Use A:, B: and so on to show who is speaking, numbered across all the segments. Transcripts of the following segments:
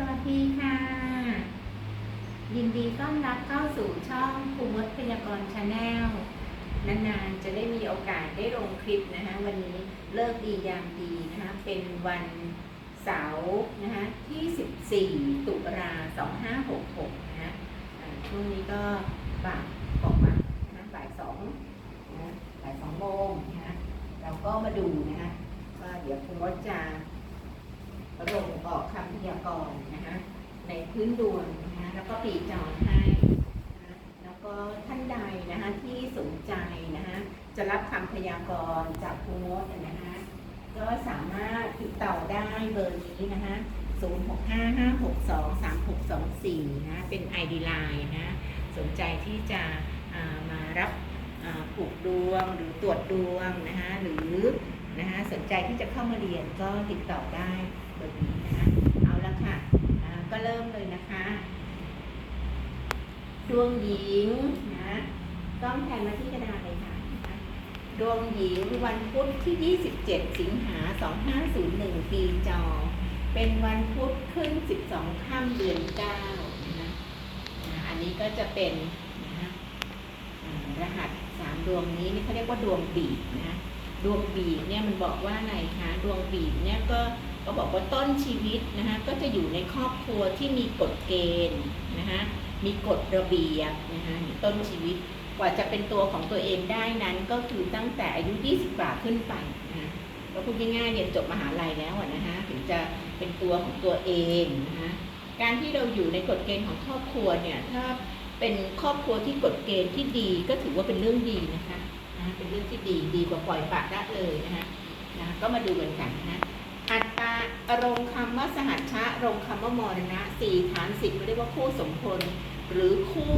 A: สวัสดีค่ะ ยินดีต้อนรับเข้าสู่ช่องภูมิพยากรชาแนลนานๆจะได้มีโอกาสได้ลงคลิปนะคะวันนี้เลิกดียามดีนะคะเป็นวันเสาร์นะคะที่ 14 ตุลา2566 นะคะช่วงนี้ก็บ่ายออกมานะคะบ่ายสองนะบ่ายสองโมงนะคะเราก็มาดูนะคะว่าเดี๋ยวคุณวัดจะ ลงออกคำพยากรณ์นะคะในพื้นดวงนะคะแล้วก็ปีจรให้นะคะแล้วก็ท่านใดนะคะที่สนใจนะคะจะรับคำพยากรณ์จากครูโน้ตนะคะก็ สามารถติดต่อได้เบอร์นี้นะคะ0655623624 นะ เป็น ID Line นะ สนใจที่จะามารับอ่าผูกดวงหรือตรวจดวงนะคะหรือนะคะสนใจที่จะเข้ามาเรียนก็ติดต่อได้แบบนี้นะคะเอาละค่ะก็เริ่มเลยนะคะ ดวงหญิงนะต้องแทนมาที่กระดาษเลยค่ะ ดวงหญิงวันพุธที่ 27 สิงหา 2501 ปีจอ เป็นวันพุธขึ้น 12 ค่ำเดือน9นะคะอันนี้ก็จะเป็นนะรหัสสามดวงนี้นี่เขาเรียกว่าดวงบีบนะ ดวงบีบเนี่ยมันบอกว่าไงคะ ดวงบีบเนี่ยก็ก็บอกว่าต้นชีวิตนะคะก็จะอยู่ในครอบครัวที่มีกฎเกณฑ์นะคะมีกฎระเบียบนะคะต้นชีวิต กว่าจะเป็นตัวของตัวเองได้นั้นก็คือตั้งแต่อายุ 20 กว่าขึ้นไปนะคะก็พูดง่ายๆเรียนจบมหาลัยแล้วนะคะถึงจะเป็นตัวของตัวเองนะคะการที่เราอยู่ในกฎเกณฑ์ของครอบครัวเนี่ยถ้าเป็นครอบครัวที่กฎเกณฑ์ที่ดีก็ถือว่าเป็นเรื่องดีนะคะนะเป็นเรื่องที่ดีดีกว่าปล่อยปละละเลยนะคะนะก็มาดูกันค่ะนะอัตตาอารมณ์คำว่าสหัชชะอารมณ์คำว่ามรณะสี่ฐานสิบเรียกว่าคู่สมพลหรือคู่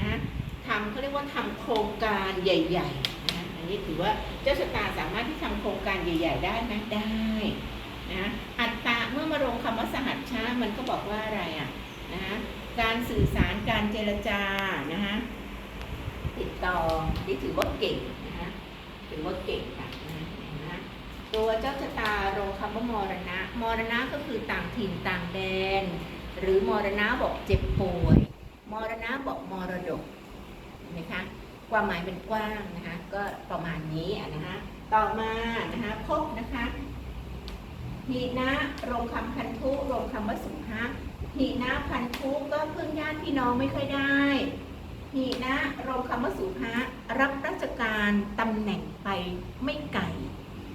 A: นะ ทำเขาเรียกว่าทำโครงการใหญ่ๆนะอันนี้ถือว่าเจ้าชะตาสามารถที่ทำโครงการใหญ่ ๆ ได้ไหมได้นะอัตตาเมื่อมาลงคำว่าสหัชชะมันก็บอกว่าอะไรอะนะการสื่อสารการเจรจานะคะติดต่อนี่ถือว่าเก่งนะคะถือว่าเก่งค่ะนะตัวเจ้าชะตาลงคำว่ามรณะ มรณะก็คือต่างถิ่นต่างแดน หรือมรณะบอกเจ็บป่วย มรณะบอกมรดก นไหมคะความหมายเป็นกว้างนะคะก็ประมาณนี้นะคะต่อมานะคะพบนะคะหีนะลงคำพันธุลงคำว่าสุภะหีนะพันธุก็เพึ่งญาติพี่น้องไม่ค่อยได้หีนะรวมคำว่าสุภารับราชการตำแหน่งไปไม่ไกล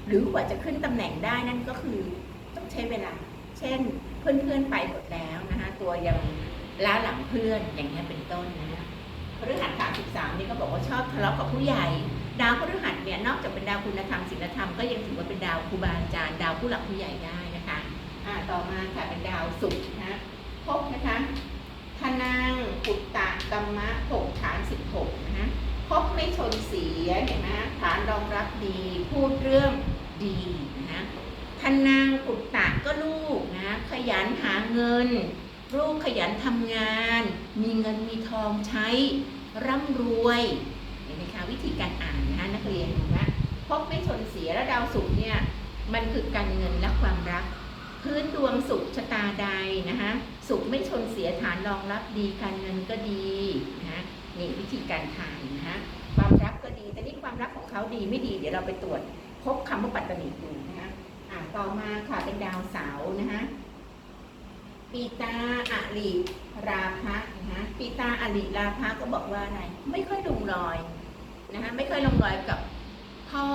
A: หรือกว่าจะขึ้นตำแหน่งได้นั่นก็คือต้องใช้เวลา เช่นเพื่อนๆไปหมดแล้วนะคะตัวยังล้าหลังเพื่อนอย่างนี้เป็นต้นนะคะ พฤหัสสามสิบสามนี่ก็บอกว่าชอบทะเลาะกับผู้ใหญ่ ดาวพฤหัสเนี่ยนอกจากเป็นดาวคุณธรรมศีลธรรมก็ยังถือว่าเป็นดาวครูบาอาจารย์ดาวผู้หลักผู้ใหญ่ได้นะคะอ่าต่อมาค่ะเป็นดาวศุกร์นะพบนะคะทนังปุตตะกัมมะหกฐานสิบหกนะฮะพบไม่ชนเสียเห็นไหมฐานรองรับดี พูดเรื่องดีนะฮะทนางปุตตะก็ลูกนะขยันหาเงิน ลูกขยันทำงาน มีเงินมีทองใช้ ร่ำรวยเห็นไหมคะวิธีการอ่านนะคะนักเรียนนะพบไม่ชนเสียแล้วดาวศุกร์เนี่ยมันคือการเงินและความรัก พื้นดวงสุขชะตาใดนะคะสุขไม่ชนเสียฐานรองรับดีการเงินก็ดีนะคะนี่วิธีการทานนะคะความรักก็ดี แต่นี่ความรักของเขาดีไม่ดี เดี๋ยวเราไปตรวจพบคำว่าปัตตนิดูนะคะอ่าต่อมาค่ะเป็นดาวเสาร์นะคะ ปีตาอลิราภะนะคะปีตาอลิราภะก็บอกว่าอะไรไม่ค่อยลงรอยนะคะไม่ค่อยลงรอยกับพ่อ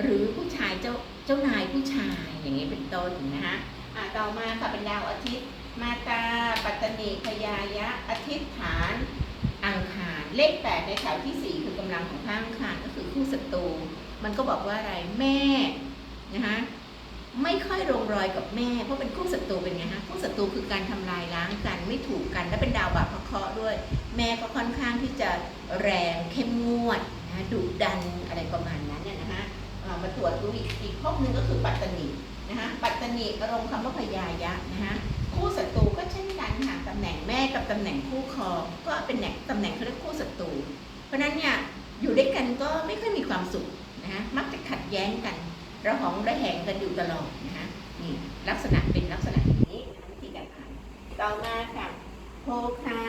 A: หรือผู้ชายเจ้าเจ้านายผู้ชายอย่างนี้เป็นต้นนะคะอะต่อมาค่ะเป็นดาวอาทิตย์ มาตาปัตตนีพยายะอาทิตย์ฐานอังคารเลขแปดในแถวที่สี่คือกำลังของข้างอังคารก็คือคู่ศัตรูมันก็บอกว่าอะไรแม่นะคะ ไม่ค่อยลงรอยกับแม่ เพราะเป็นคู่ศัตรูเป็นไงฮะคู่ศัตรูคือการทำลายล้างกันไม่ถูกกัน และเป็นดาวบาปพระเคราะห์ด้วย แม่ก็ค่อนข้างที่จะแรงเข้มงวดนะดุดันอะไรประมาณนั้นเนี่ยนะคะมาตรวจดูอีกอีกข้อหนึ่งก็คือปัตตนีนะคะปัตตนีอารมณ์คำว่าพยายะนะคะคู่ศัตรูก็เช่นกันค่ะตำแหน่งแม่กับตำแหน่งคู่ครองก็เป็นแหน่งตำแหน่งเขาเรียกคู่ศัตรูเพราะฉะนั้นเนี่ยอยู่ด้วยกันก็ไม่ค่อยมีความสุขนะคะมักจะขัดแย้งกัน ระหองระแหงกันอยู่ตลอดนะคะนี่ลักษณะเป็นลักษณะอย่างนี้วิธีการอ่านต่อมาค่ะโพคา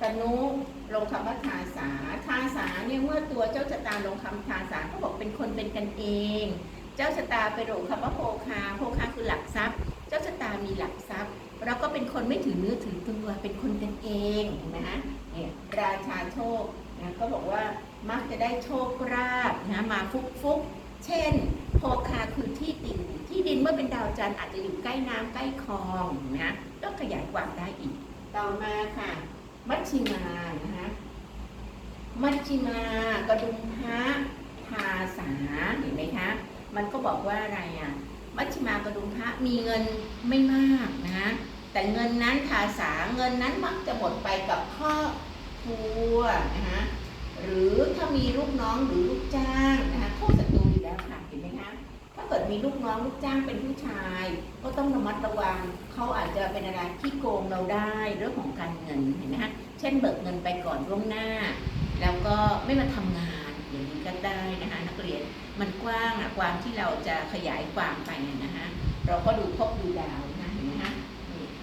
A: ตนุลงคำว่าทาสาทาสาเนี่ยเมื่อตัวเจ้าชะตาลงคำทาสาเขาบอกเป็นคนเป็นกันเอง เจ้าชะตาไปลงคำว่าโพคาโพคาคือหลักทรัพย์ เจ้าชะตามีหลักทรัพย์เราก็เป็นคนไม่ถือเนื้อถือตัวเป็นคนกันเองเห็นไหมฮะเนี่ยราชาโชคนะเขาบอกว่ามักจะได้โชคราบนะมาฟุกฟุกเช่น โพคาคือที่ดิน ที่ดินเมื่อเป็นดาวจันทร์อาจจะอยู่ใกล้น้ำใกล้คลองนะก็ขยายความได้อีก ต่อมาค่ะ มัชชิมานะคะมัชชิมากระดุมพระภาษาเห็นไหมคะ มันก็บอกว่าอะไรอะ มัชชิมากระดุมพระมีเงินไม่มากนะแต่เงินนั้นภาษาเงินนั้นมักจะหมดไปกับครอบครัวนะคะหรือถ้ามีลูกน้องหรือลูกจ้างนะคะคู่ศัตรูอยู่แล้วค่ะ เกิดมีลูกน้องลูกจ้างเป็นผู้ชาย ก็ต้องระมัดระวังเขาอาจจะเป็นอะไรที่โกงเราได้เรื่องของการเงินเห็นไหมคะเช่นเบิกเงินไปก่อนล่วงหน้า แล้วก็ไม่มาทำงานอย่างนี้ก็ได้นะคะนักเรียนมันกว้างอะความที่เราจะขยายความไปนะคะเราก็ดูพบดูดาวนะเห็นไหมคะ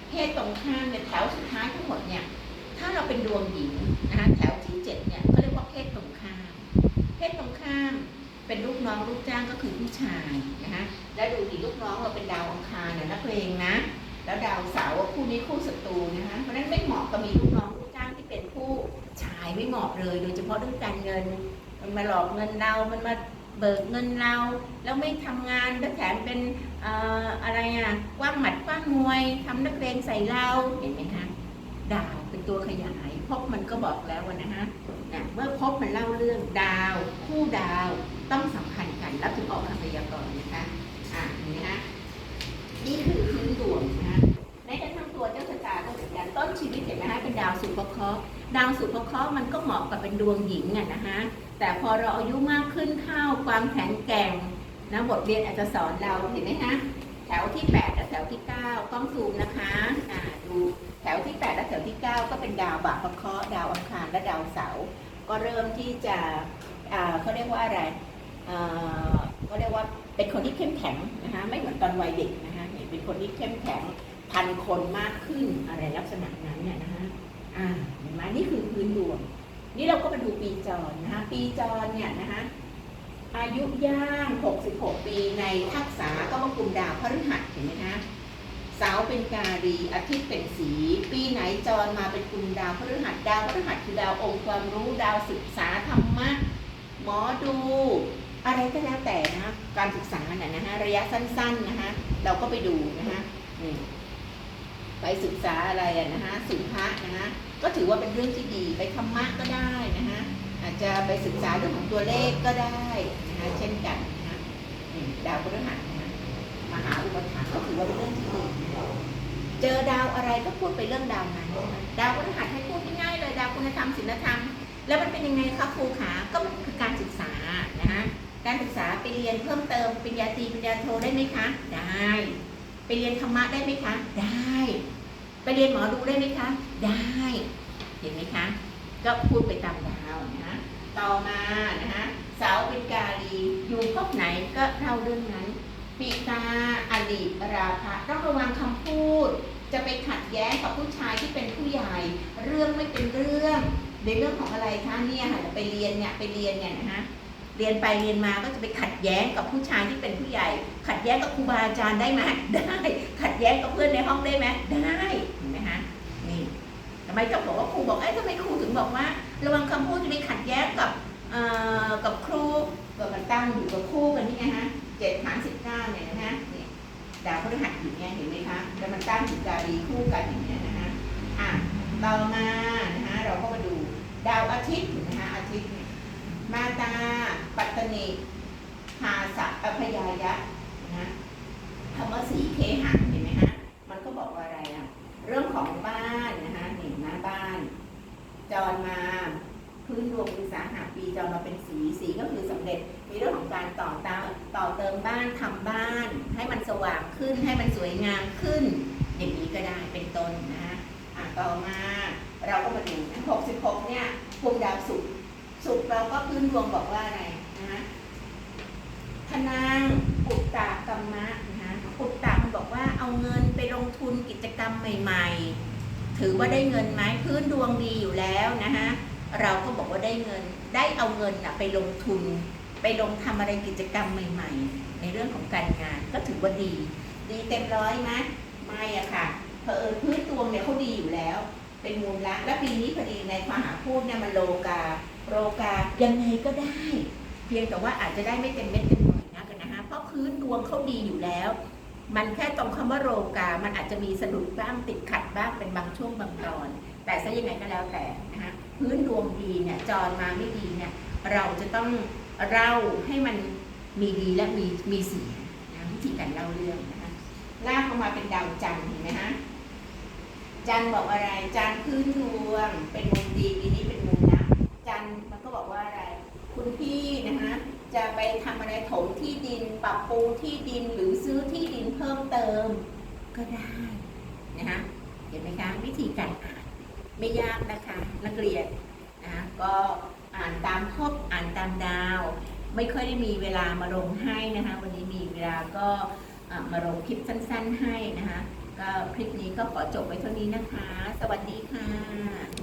A: เพศตรงข้ามเนี่ยแถวสุดท้ายทั้งหมดเนี่ยถ้าเราเป็นดวงหญิงนะคะแถวที่เจ็ดเนี่ยก็เรียกว่าเพศตรงข้าม เพศตรงข้าม เป็นลูกน้องลูกจ้างก็คือผู้ชายนะคะแล้วดูดิลูกน้องเราเป็นดาวอังคารนะนักเลงนะ แล้วดาวเสาร์คู่นี้คู่ศัตรูนะคะเพราะนั้นไม่เหมาะกับมีลูกน้องลูกจ้างที่เป็นผู้ชายไม่เหมาะเลย โดยเฉพาะเรื่องการเงิน มันมาหลอกเงินเรา มันมาเบิกเงินเรา แล้วไม่ทำงานแล้วแถมเป็นออะไรอะกว้างหมัดกว้างมวยทำนักเลงใส่เราเห็นไหมคะดาวเป็นตัวขยายพบมันก็บอกแล้วนะฮะนะเมื่อพบมันเล่าเรื่องดาว คู่ดาว ต้องสัมพันธ์กันแล้วถึงออกคำพยากรณ์นะคะอ่านี่นะนี่คือพื้นดวงนะในกระทั่งตัวเจ้าชะตาก็เหมือนกันต้นชีวิตเห็นไหมคะเป็นดาวสุภเคราะห์ดาวสุภเคราะห์มันก็เหมาะกับเป็นดวงหญิงอะนะคะแต่พอเราอายุมากขึ้นเข้าความแข็งแกร่งนะบทเรียนอาจจะสอนเราเห็นไหมคะแถวที่ 8 และแถวที่ 9 ต้องซูมนะคะอ่าดูแถวที่ 8 และแถวที่ 9 ก็เป็นดาวบาปเคราะห์ดาวอังคารและดาวเสาร์ก็เริ่มที่จะอ่าเขาเรียกว่าอะไร ก็เรียกว่าเป็นคนที่เข้มแข็งนะคะไม่เหมือนตอนวัยเด็กนะคะเห็นเป็นคนที่เข้มแข็งพันคนมากขึ้นอะไรลักษณะนั้นเนี่ยนะคะอ่าเห็นไหมนี่คือพื้นดวง นี่เราก็มาดูปีจรนะคะปีจรเนี่ยนะคะอายุย่าง 66 ปีในทักษะก็มากลุ่มดาวพฤหัสเห็นไหมคะเสาร์เป็นการีอาทิตย์เป็นสี ปีไหนจรมาเป็นกลุ่มดาวพฤหัสดาวพฤหัสคือดาวองค์ความรู้ดาวศึกษาธรรมะหมอดู อะไรก็แล้วแต่นะคะการศึกษาเนี่ยนะคะระยะสั้นๆนะคะเราก็ไปดูนะคะนี่ไปศึกษาอะไรอะนะคะสุภาษนะคะก็ถือว่าเป็นเรื่องที่ดีไปธรรมะก็ได้นะคะอาจจะไปศึกษาเรื่องของตัวเลขก็ได้นะคะเช่นกันนะคะดาวพฤหัสนะมหาอุปถัมภ์ก็ถือว่าเป็นเรื่องที่ดีเจอดาวอะไรก็พูดไปเรื่องดาวนั้นดาวพฤหัสให้พูดง่ายๆเลยดาวคุณธรรมศีลธรรม แล้วมันเป็นยังไงคะครูขาก็มันคือการศึกษานะคะ การศึกษาไปเรียนเพิ่มเติมปริญญาตรีปริญญาโทได้ไหมคะ ได้ ไปเรียนธรรมะได้ไหมคะ ได้ ไปเรียนหมอดูได้ไหมคะ ได้ เห็นไหมคะ ก็พูดไปตามดาวนะต่อมานะคะสาวเป็นกาลีอยู่พบไหนก็เล่าเรื่องนั้นปีตาอดีตราภะต้องระวังคำพูด จะไปขัดแย้งกับผู้ชายที่เป็นผู้ใหญ่ เรื่องไม่เป็นเรื่องในเรื่องของอะไรคะเนี่ยค่ะไปเรียนเนี่ยไปเรียนเนี่ยนะฮะ เรียนไปเรียนมาก็จะไปขัดแย้งกับผู้ชายที่เป็นผู้ใหญ่ ขัดแย้งกับครูบาอาจารย์ได้ไหมได้ ขัดแย้งกับเพื่อนในห้องได้ไหมได้เห็นไหมฮะนี่ทำไมต้องบอกว่าครูบอกเอ้ยทำไมครูถึงบอกว่า ระวังคำพูดจะไปขัดแย้งกับเอ่อกับครูก็มันตั้งอยู่กับคู่กันนี่ไงฮะเจ็ดฐานสิบเก้าเนี่ยนะฮะนี่ดาวพฤหัสอยู่เนี่ยเห็นไหมคะแล้วมันตั้งอยู่การีคู่กันอย่างเงี้ยนะฮะอะต่อมานะคะเราก็มาดูดาวอาทิตย์นะคะ มาตา ปัตตนีหาสะอพยายะนะคำว่าสีเคหะเห็นไหมฮะมันก็บอกว่าอะไรอะ เรื่องของบ้านนะคะนี่หน้าบ้าน จรมาพื้นดวงอุตสาหะปีจรมาเป็นสีสีก็คือสำเร็จมีเรื่องของการต่อติมต่อเติมบ้านทำบ้าน ให้มันสว่างขึ้นให้มันสวยงามขึ้น อย่างนี้ก็ได้เป็นต้นนะอะต่อมาเราก็มาดูนะ66เนี่ยภูมิดาวศุก ร์ศุกร์เราก็พื้นดวงบอกว่าอะไรนะธนางปุตตะกรรมะนะคะปุตตะมันบอกว่าเอาเงินไปลงทุนกิจกรรมใหม่ ๆ ถือว่าได้เงินไหมพื้นดวงดีอยู่แล้วนะคะเราก็บอกว่าได้เงิน ได้เอาเงินนะไปลงทุน ไปลงทำอะไรกิจกรรมใหม่ ๆ ในเรื่องของการงาน ก็ถือว่าดี ดีเต็มร้อยไหมไม่อะค่ะเพอเอิญพื้นดวงเนี่ยเขาดีอยู่แล้ว เป็นมูลละ และปีนี้พอดีในมหาพูดเนี่ยมันโลกา โลกายังไงก็ได้ เพียงแต่ว่าอาจจะได้ไม่เต็มเม็ดเต็มหน่วยนะกันนะคะเพราะพื้นดวงเขาดีอยู่แล้ว มันแค่ตรงคำว่าโรกา มันอาจจะมีสะดุดบ้างติดขัดบ้างเป็นบางช่วงบางตอน แต่ซะยังไงก็แล้วแต่นะคะพื้นดวงดีเนี่ยจรมาไม่ดีเนี่ยเราจะต้องเล่าให้มันมีดีและมีมีเสียนะวิธีการเล่าเรื่องนะคะลากออกมาเป็นดาวจันทร์เห็นไหมฮะ จันบอกอะไร จันพื้นดวง เป็นมุมดีปีนี้เป็นมุมนะ จันมันก็บอกว่าอะไร คุณพี่นะคะจะไปทำอะไรถมที่ดิน ปรับปรุงที่ดินหรือซื้อที่ดินเพิ่มเติมก็ได้นะคะเห็นไหมคะวิธีการอ่านไม่ยากนะคะ นักเรียนนะก็อ่านตามทบอ่านตามดาว ไม่ค่อยได้มีเวลามาลงให้นะคะ วันนี้มีเวลาก็มาลงคลิปสั้น ๆให้นะคะ ก็คลิปนี้ก็ขอจบไว้เท่านี้นะคะ สวัสดีค่ะ